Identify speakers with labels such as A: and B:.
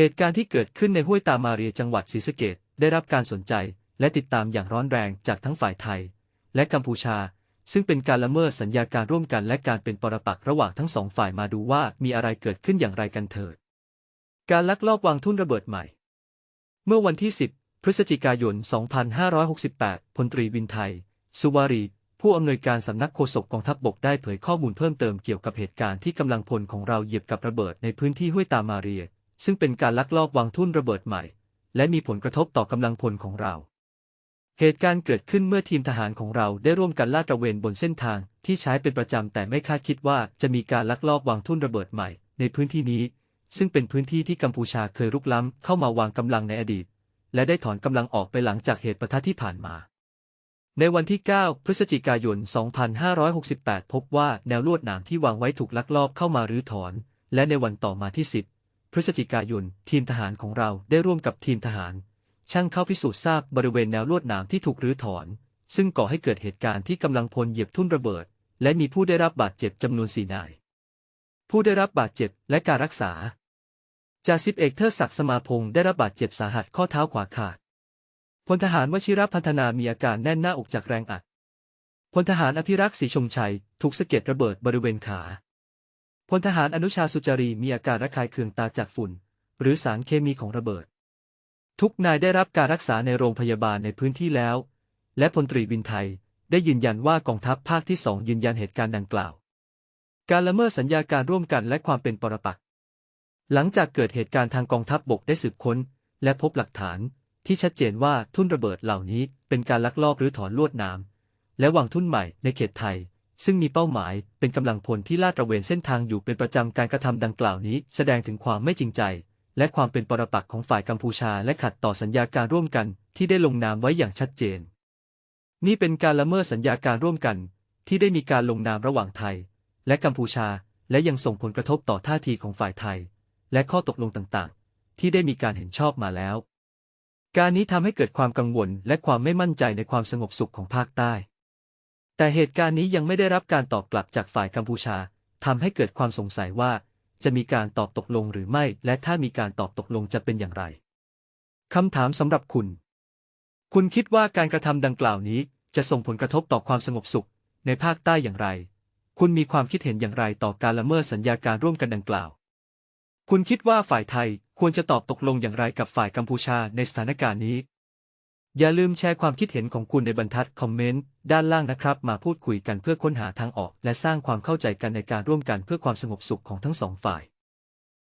A: เหตุการณ์ที่เกิดขึ้นในห้วยตามาเรียจังหวัดศรีสะเกษได้รับการสนใจและติดตามอย่างร้อนแรงจากทั้งฝ่ายไทย และกัมพูชา ซึ่งเป็นการละเมิดสัญญาการร่วมกันและการเป็นปรปักษ์ระหว่างทั้งสองฝ่ายมาดูว่ามีอะไรเกิดขึ้นอย่างไรกันเถิด การลักลอบวางทุ่นระเบิดใหม่ เมื่อวันที่ 10 พฤศจิกายน 2568 พลตรีวินไทย สุวารี ผู้อำนวยการสำนักโฆษกกองทัพบกได้เผยข้อมูลเพิ่มเติมเกี่ยวกับเหตุการณ์ที่กำลังพลของเราเหยียบกับระเบิดในพื้นที่ห้วยตามาเรีย ซึ่งเป็นการลักลอบวางทุ่นระเบิดใหม่ และมีผลกระทบต่อกำลังพลของเรา เหตุการณ์เกิดขึ้นเมื่อทีมทหารของเราได้ร่วมกันลาดตระเวนบนเส้นทางที่ใช้เป็นประจำแต่ไม่คาดคิดว่าจะมีการลักลอบวางทุ่นระเบิดใหม่ ในพื้นที่นี้ ซึ่งเป็นพื้นที่ที่กัมพูชาเคยรุกล้ำเข้ามาวางกำลังในอดีต และได้ถอนกำลังออกไปหลังจากเหตุปะทะที่ผ่านมาในวันที่ 9 พฤศจิกายน 2568 พบว่าแนวลวดหนามที่วางไว้ถูกลักลอบเข้ามารื้อถอน และในวันต่อมาที่ 10 พฤศจิกายน ทีมทหารของเราได้ร่วมกับทีมทหาร ช่างเข้าพิสูจน์ทราบบริเวณแนวลวดหนามที่ถูกรื้อถอน ซึ่งก่อให้เกิดเหตุการณ์ที่กำลังพลเหยียบทุ่นระเบิด และมีผู้ได้รับบาดเจ็บจำนวนสี่นาย ผู้ได้รับบาดเจ็บและการรักษาจ่าสิบเอกเทิดศักดิ์สมาพงศ์ได้รับบาดเจ็บสาหัสข้อเท้าขวาขาดพลทหารวชิรพันธนามีอาการแน่นหน้าอกจากแรงอัดพลทหารอภิรักษ์ศรีชมชัยถูกสะเก็ดระเบิดบริเวณขา พลทหารอนุชาสุจรีมีอาการระคายเคืองตาจากฝุ่น หรือสารเคมีของระเบิด ทุกนายได้รับการรักษาในโรงพยาบาลในพื้นที่แล้ว และพลตรีวินไทยได้ยืนยันว่ากองทัพภาคที่สองยืนยันเหตุการณ์ดังกล่าว การละเมิดสัญญาการร่วมกันและความเป็นปรปักษ์หลังจากเกิดเหตุการณ์ทางกองทัพบบกได้สืบค้น และพบหลักฐานที่ชัดเจนว่าทุ่นระเบิดเหล่านี้เป็นการลักลอบหรือถอนลวดน้ำและวางทุ่นใหม่ในเขตไทย ซึ่งมีเป้าหมายเป็นกำลังพลที่ลาดตระเวนเส้นทางอยู่เป็นประจำการกระทำดังกล่าวนี้ แสดงถึงความไม่จริงใจ และความเป็นปรปักษ์ของฝ่ายกัมพูชาและขัดต่อสัญญาการร่วมกันที่ได้ลงนามไว้อย่างชัดเจน นี่เป็นการละเมิดสัญญาการร่วมกัน ที่ได้มีการลงนามระหว่างไทย และกัมพูชา และยังส่งผลกระทบต่อท่าทีของฝ่ายไทย และข้อตกลงต่างๆ ที่ได้มีการเห็นชอบมาแล้ว การนี้ทำให้เกิดความกังวลและความไม่มั่นใจในความสงบสุขของภาคใต้ แต่เหตุการณ์นี้ยังไม่ได้รับการตอบกลับจากฝ่ายกัมพูชาทำให้เกิดความสงสัยว่า จะมีการตอบตกลงหรือไม่ และถ้ามีการตอบตกลงจะเป็นอย่างไรคำถามสำหรับคุณ คุณคิดว่าการกระทำดังกล่าวนี้จะส่งผลกระทบต่อความสงบสุข ในภาคใต้อย่างไร คุณมีความคิดเห็นอย่างไรต่อการละเมิดสัญญาการร่วมกันดังกล่าว คุณคิดว่าฝ่ายไทยควรจะตอบตกลงอย่างไรกับฝ่ายกัมพูชาในสถานการณ์นี้ อย่าลืมแชร์ความคิดเห็นของคุณในบรรทัดคอมเมนต์ด้านล่างนะครับ มาพูดคุยกันเพื่อค้นหาทางออก และสร้างความเข้าใจกันในการร่วมกันเพื่อความสงบสุขของทั้งสองฝ่าย